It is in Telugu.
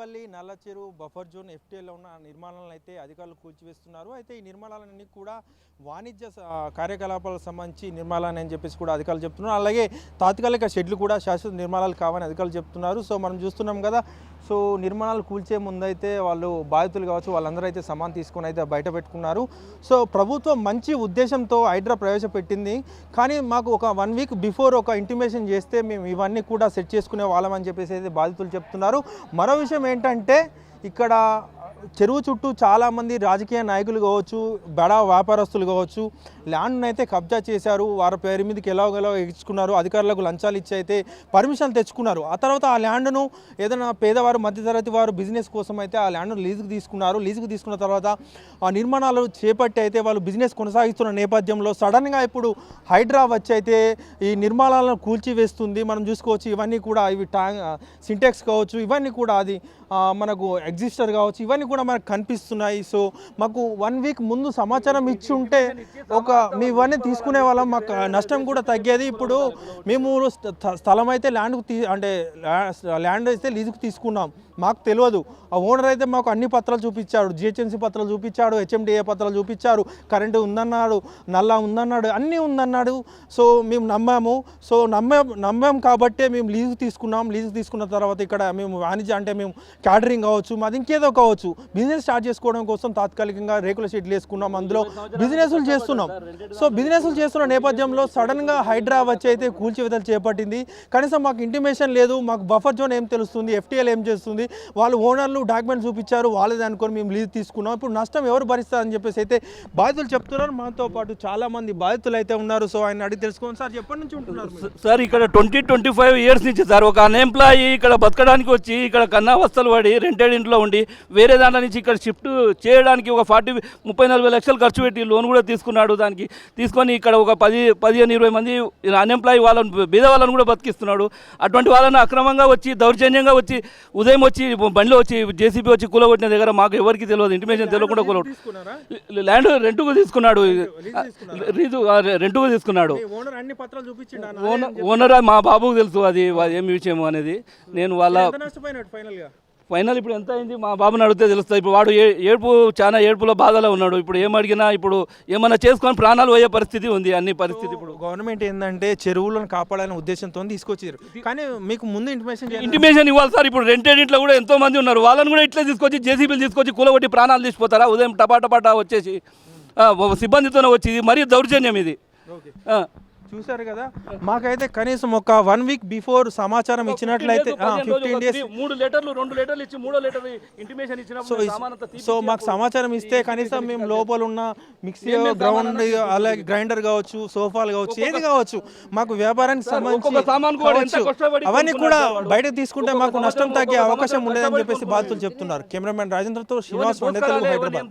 తాడేపల్లి నల్లచెరు బఫర్ జోన్ ఎఫ్టీఏలో ఉన్న నిర్మాణాలను అయితే అధికారులు కూల్చివేస్తున్నారు. అయితే ఈ నిర్మాణాలన్నీ కూడా వాణిజ్య స- కార్యకలాపాలకు సంబంధించి నిర్మాణాలని అని చెప్పేసి కూడా అధికారులు చెప్తున్నారు. అలాగే తాత్కాలిక షెడ్లు కూడా శాశ్వత నిర్మాణాలు కావని అధికారులు చెప్తున్నారు. సో మనం చూస్తున్నాం కదా సో నిర్మాణాలు కూల్చే ముందైతే వాళ్ళు బాధితులు కావచ్చు వాళ్ళందరూ అయితే సమాన్ తీసుకొని అయితే బయట పెట్టుకున్నారు. సో ప్రభుత్వం మంచి ఉద్దేశంతో హైడ్రా ప్రవేశపెట్టింది. కానీ మాకు ఒక వన్ వీక్ బిఫోర్ ఒక ఇంటిమేషన్ చేస్తే మేము ఇవన్నీ కూడా సెట్ చేసుకునే వాళ్ళం అని చెప్పేసి అయితే బాధితులు చెప్తున్నారు. మరో విషయం ఏంటంటే ఇక్కడ చెరువు చుట్టూ చాలామంది రాజకీయ నాయకులు కావచ్చు బడా వ్యాపారస్తులు కావచ్చు ల్యాండ్ను అయితే కబ్జా చేశారు. వారి పేరు మీదకి ఎలాగోలా ఇచ్చుకున్నారు అధికారులకు లంచాలు ఇచ్చి అయితే పర్మిషన్ తెచ్చుకున్నారు. ఆ తర్వాత ఆ ల్యాండ్ను ఏదైనా పేదవారు మధ్యతరగతి వారు బిజినెస్ కోసం అయితే ఆ ల్యాండ్ను లీజుకు తీసుకున్నారు. లీజుకు తీసుకున్న తర్వాత ఆ నిర్మాణాలు చేపట్టి అయితే వాళ్ళు బిజినెస్ కొనసాగిస్తున్న నేపథ్యంలో సడన్గా ఇప్పుడు హైడ్రా వచ్చి అయితే ఈ నిర్మాణాలను కూల్చివేస్తుంది. మనం చూసుకోవచ్చు ఇవన్నీ కూడా ఇవి ట్యాంక్ సింటెక్స్ కావచ్చు ఇవన్నీ కూడా అది మనకు ఎగ్జిస్టర్ కావచ్చు ఇవన్నీ కూడా మనకు కనిపిస్తున్నాయి. సో మాకు వన్ వీక్ ముందు సమాచారం ఇచ్చి ఉంటే ఒక మీ ఇవన్నీ తీసుకునే వాళ్ళం. మాకు నష్టం కూడా తగ్గేది. ఇప్పుడు మేము స్థలం అయితే ల్యాండ్కు తీ అంటే ల్యాండ్ అయితే లీజుకు తీసుకున్నాం. మాకు తెలియదు. ఆ ఓనర్ అయితే మాకు అన్ని పత్రాలు చూపించాడు. జిహెచ్ఎంసీ పత్రాలు చూపించాడు. హెచ్ఎండిఏ పత్రాలు చూపించారు. కరెంటు ఉందన్నాడు. నల్లా ఉందన్నాడు. అన్నీ ఉందన్నాడు. సో మేము నమ్మాము. సో నమ్మాం నమ్మాం కాబట్టే మేము లీజు తీసుకున్నాం. లీజు తీసుకున్న తర్వాత ఇక్కడ మేము వాణిజ్య అంటే మేము క్యాటరింగ్ కావచ్చు. మాది ఇంకేదో కావచ్చు. బిజినెస్ స్టార్ట్ చేసుకోవడం కోసం తాత్కాలికంగా రేకుల షీట్లు వేసుకున్నాం. అందులో బిజినెస్లు చేస్తున్నాం. సో బిజినెస్లు చేస్తున్న నేపథ్యంలో సడన్గా హైడ్రా వచ్చి అయితే కూల్చివేతలు చేపట్టింది. కనీసం మాకు ఇంటిమేషన్ లేదు మాకు బఫర్ జోన్ ఏం తెలుస్తుంది ఎఫ్టీఎల్ ఏం చేస్తుంది వాళ్ళు ఓనర్లు డాక్యుమెంట్ చూపించారు వాళ్ళదే అనుకొని మేము లీజ్ తీసుకున్నాం. ఇప్పుడు నష్టం ఎవరు భరిస్తారని చెప్పేసి అయితే బాధితులు చెప్తున్నారు. మనతో పాటు చాలా మంది బాధితులు అయితే ఉన్నారు. సో ఆయన అడిగి తెలుసుకోండి సార్ ఎప్పటి నుంచి ఉంటున్నారు? సార్ ఇక్కడ ట్వంటీ ట్వంటీ ఫైవ్ ఇయర్స్ నుంచి సార్ ఒక అన్ఎంప్లాయీ ఇక్కడ బతకడానికి వచ్చి ఇక్కడ కన్నా వస్తలు పడి రెంటెడ్ ఇంట్లో ఉండి వేరే దాంట్లో నుంచి ఇక్కడ షిఫ్ట్ చేయడానికి ఒక ఫార్టీ ముప్పై నలభై లక్షలు ఖర్చు పెట్టి లోన్ కూడా తీసుకున్నాడు దానికి. తీసుకొని ఇక్కడ ఒక పది పదిహేను ఇరవై మంది అన్ఎంప్లాయీ వాళ్ళని బీద వాళ్ళని కూడా బతికిస్తున్నాడు. అటువంటి వాళ్ళని అక్రమంగా వచ్చి దౌర్జన్యంగా వచ్చి ఉదయం వచ్చి బండిలో వచ్చి జేసీబీ వచ్చి కూలగొట్టిన దగ్గర మాకు ఎవరికి తెలియదు. ఇంటిమేషన్ తెలియకుండా కూలగొట్టు తీసుకున్నారా? ల్యాండ్ రెంట్కు తీసుకున్నాడు? రీజు రెంట్కు తీసుకున్నాడు. ఓనర్ మా బాబుకు తెలుసు అది వా- ఏం విషయం అనేది. నేను వాళ్ళ ఫైనల్ ఇప్పుడు ఎంత అయింది? మా బాబుని అడిగితే తెలుస్తుంది ఇప్పుడు వాడు ఏ- ఏడుపు చాలా ఏడుపులో బాధలో ఉన్నాడు. ఇప్పుడు ఏం అడిగినా ఇప్పుడు ఏమన్నా చేసుకొని ప్రాణాలు పోయే పరిస్థితి ఉంది అన్ని పరిస్థితి ఇప్పుడు. గవర్నమెంట్ ఏంటంటే చెరువులను కాపాడాలనే ఉద్దేశంతో తీసుకొచ్చారు కానీ మీకు ముందు ఇంటిమేషన్ ఇంటిమేషన్ ఇవ్వాలి సార్. ఇప్పుడు రెంటెడ్ ఇంట్లో కూడా ఎంతో మంది ఉన్నారు. వాళ్ళని కూడా ఇట్లా తీసుకొచ్చి జేసీబీలు తీసుకొచ్చి కూలగొట్టి ప్రాణాలు తీసిపోతారా? ఉదయం టపా టపా టపా వచ్చేసి సిబ్బందితోనే వచ్చి ఇది. మరీ దౌర్జన్యం ఇది. చూసారు కదా? మాకైతే కనీసం ఒక వన్ వీక్ బిఫోర్ సమాచారం ఇచ్చినట్లయితే ఫిఫ్టీన్ డేస్ మూడు లెటర్లు రెండు లెటర్లు ఇచ్చి మూడో లెటర్ ఇంటిమేషన్ ఇచ్చినప్పుడు తీపిచ్చి సో మాకు సమాచారం ఇస్తే కనీసం మేము లోపల ఉన్న మిక్సీ గ్రౌండ్ అలాగే గ్రైండర్ కావచ్చు సోఫాలు కావచ్చు ఏది కావచ్చు మాకు వ్యాపారానికి సంబంధించి అవన్నీ కూడా. బయటకు తీసుకుంటే మాకు నష్టం తగ్గే అవకాశం ఉండేదని చెప్పేసి బాధితులు చెప్తున్నారు. కెమెరామెన్ రాజేంద్రతో శ్రీనివాస్ వండే హైదరాబాద్.